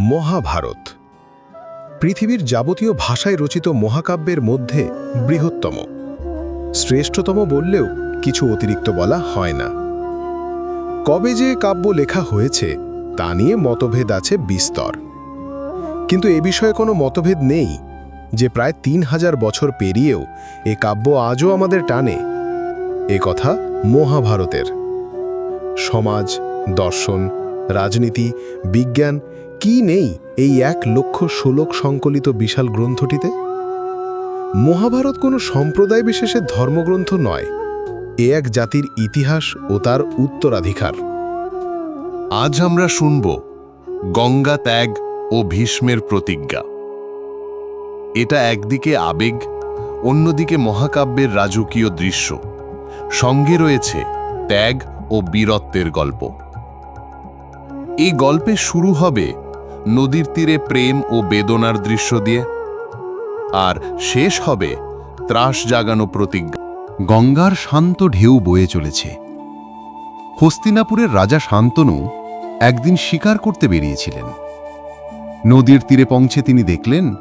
মহাভারত। পৃথিবীর যাবতীয় ভাষায় রচিত মহাকাব্যের মধ্যে বৃহত্তম। শ্রেষ্ঠতম বললেও কিছু অতিরিক্ত বলা হয় না। কবে যে কাব্য লেখা হয়েছে, তা নিয়ে মতভেদ আছে বিস্তর। কিন্তু এ বিষয়ে কোনো মতভেদ নেই, যে প্রায় তিন হাজার বছর পেরিয়েও এ কাব্য আজও আমাদের টানে। এ কথা মহাভারতের। সমাজ, দর্শন, রাজনীতি, বিজ্ঞান কি নেই এই এক লক্ষ শ্লোক সংকলিত বিশাল গ্রন্থটিতে? মহাভারত কোনো সম্প্রদায় বিশেষের ধর্মগ্রন্থ নয়। এ এক জাতির ইতিহাস ও তার উত্তরাধিকার। আজ আমরা শুনব গঙ্গা ত্যাগ ও ভীষ্মের প্রতিজ্ঞা। এটা একদিকে আবেগ, অন্যদিকে মহাকাব্যের রাজকীয় দৃশ্য। সঙ্গে রয়েছে ত্যাগ ও বীরত্বের গল্প। এই গল্পে শুরু হবে নদীর তীরে প্রেম ও বেদনার দৃশ্য দিয়ে। আর শেষ হবে ত্রাস জাগানো প্রতিজ্ঞা। গঙ্গার শান্ত ঢেউ বয়ে চলেছে। হস্তিনাপুরের রাজা শান্তনু একদিন শিকার করতে বেরিয়েছিলেন। নদীর তীরে পৌঁছে তিনি দেখলেন,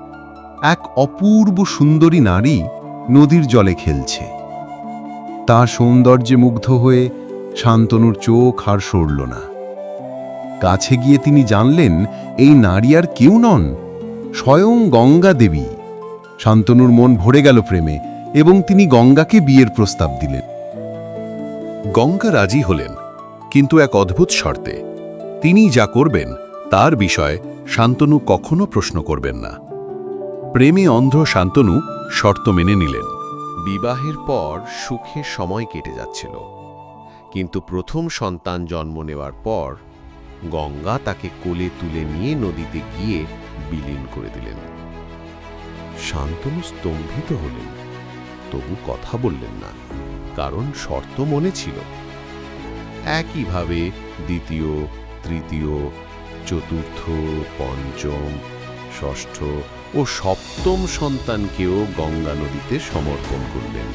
এক অপূর্ব সুন্দরী নারী নদীর জলে খেলছে। তার সৌন্দর্যে মুগ্ধ হয়ে শান্তনুর চোখ আর সরল না। কাছে গিয়ে তিনি জানলেন এই নারী আর কেউ নন স্বয়ং গঙ্গা দেবী। শান্তনুর মন ভরে গেল প্রেমে এবং তিনি গঙ্গাকে বিয়ের প্রস্তাব দিলেন। গঙ্গা রাজি হলেন কিন্তু এক অদ্ভুত শর্তে। তিনি যা করবেন তার বিষয়ে শান্তনু কখনো প্রশ্ন করবেন না। প্রেমে অন্ধ্র শান্তনু শর্ত মেনে নিলেন। বিবাহের পর সুখে সময় কেটে যাচ্ছিল। কিন্তু প্রথম সন্তান জন্ম নেওয়ার পর গঙ্গা তাকে কোলে তুলে নিয়ে নদীতে গিয়ে বিলীন করে দিলেন। শান্তনু স্তম্ভিত হলেন। তবু কথা বললেন না, কারণ শর্ত মনে ছিল। একইভাবে দ্বিতীয়, তৃতীয়, চতুর্থ, পঞ্চম, ষষ্ঠ ও সপ্তম সন্তানকেও গঙ্গা নদীতে সমর্পণ করলেন।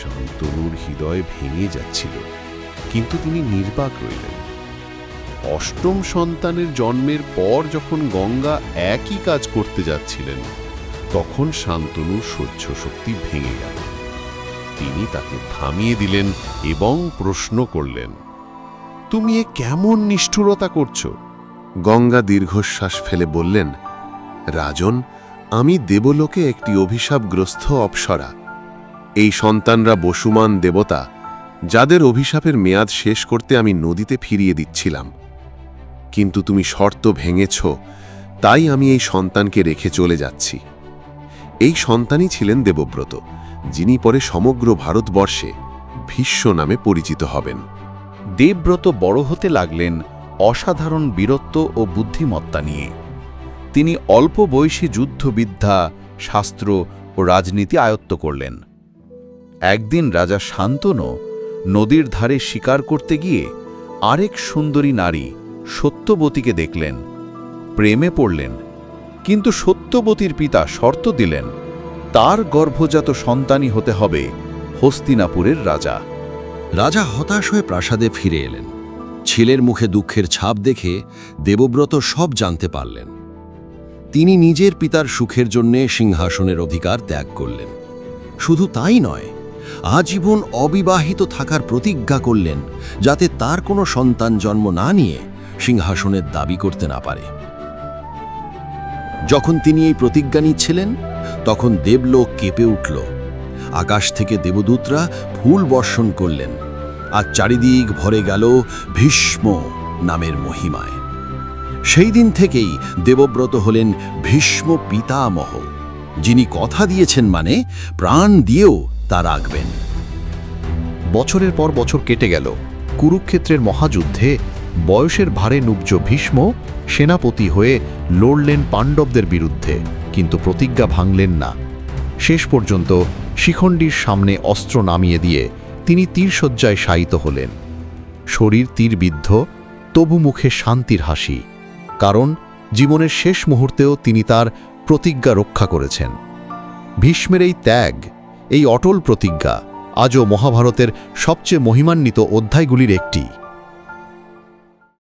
শান্তনুর হৃদয় ভেঙে যাচ্ছিল, কিন্তু তিনি নির্বাক রইলেন। অষ্টম সন্তানের জন্মের পর যখন গঙ্গা একই কাজ করতে যাচ্ছিলেন, তখন শান্তনুর সহ্য শক্তি ভেঙে গেল। তিনি তাকে থামিয়ে দিলেন এবং প্রশ্ন করলেন, তুমি এ কেমন নিষ্ঠুরতা করছ? গঙ্গা দীর্ঘশ্বাস ফেলে বললেন, রাজন, আমি দেবলোকে একটি অভিশাপগ্রস্ত অপ্সরা। এই সন্তানরা বসুমান দেবতা, যাদের অভিশাপের মেয়াদ শেষ করতে আমি নদীতে ফিরিয়ে দিচ্ছিলাম। কিন্তু তুমি শর্ত ভেঙেছ, তাই আমি এই সন্তানকে রেখে চলে যাচ্ছি। এই সন্তানই ছিলেন দেবব্রত, যিনি পরে সমগ্র ভারতবর্ষে ভীষ্ম নামে পরিচিত হবেন। দেবব্রত বড় হতে লাগলেন অসাধারণ বীরত্ব ও বুদ্ধিমত্তা নিয়ে। তিনি অল্প বয়সী যুদ্ধবিদ্যা, শাস্ত্র ও রাজনীতি আয়ত্ত করলেন। একদিন রাজা শান্তনু নদীর ধারে শিকার করতে গিয়ে আরেক সুন্দরী নারী সত্যবতীকে দেখলেন, প্রেমে পড়লেন, কিন্তু সত্যবতীর পিতা শর্ত দিলেন, তার গর্ভজাত সন্তানই হতে হবে হস্তিনাপুরের রাজা। রাজা হতাশ হয়ে প্রাসাদে ফিরে এলেন। ছেলের মুখে দুঃখের ছাপ দেখে দেবব্রত সব জানতে পারলেন। তিনি নিজের পিতার সুখের জন্যে সিংহাসনের অধিকার ত্যাগ করলেন। শুধু তাই নয়, আজীবন অবিবাহিত থাকার প্রতিজ্ঞা করলেন, যাতে তার কোনো সন্তান জন্ম না নিয়ে সিংহাসনের দাবি করতে না পারে। যখন তিনি এই প্রতিজ্ঞা নিচ্ছিলেন, তখন দেবলোক কেঁপে উঠল। আকাশ থেকে দেবদূতরা ফুল বর্ষণ করলেন আর চারিদিক ভরে গেল ভীষ্ম নামের মহিমায়। সেই দিন থেকেই দেবব্রত হলেন ভীষ্ম পিতামহ, যিনি কথা দিয়েছেন মানে প্রাণ দিয়েও তা রাখবেন। বছরের পর বছর কেটে গেল। কুরুক্ষেত্রের মহাযুদ্ধে বয়সের ভারে নুব্জ ভীষ্ম সেনাপতি হয়ে লড়লেন পাণ্ডবদের বিরুদ্ধে, কিন্তু প্রতিজ্ঞা ভাঙলেন না। শেষ পর্যন্ত শিখণ্ডীর সামনে অস্ত্র নামিয়ে দিয়ে তিনি তীরসজ্জায় শায়িত হলেন। শরীর তীরবিদ্ধ, তবু মুখে শান্তির হাসি, কারণ জীবনের শেষ মুহূর্তেও তিনি তার প্রতিজ্ঞা রক্ষা করেছেন। ভীষ্মের এই ত্যাগ, এই অটল প্রতিজ্ঞা আজও মহাভারতের সবচেয়ে মহিমান্বিত অধ্যায়গুলির একটি।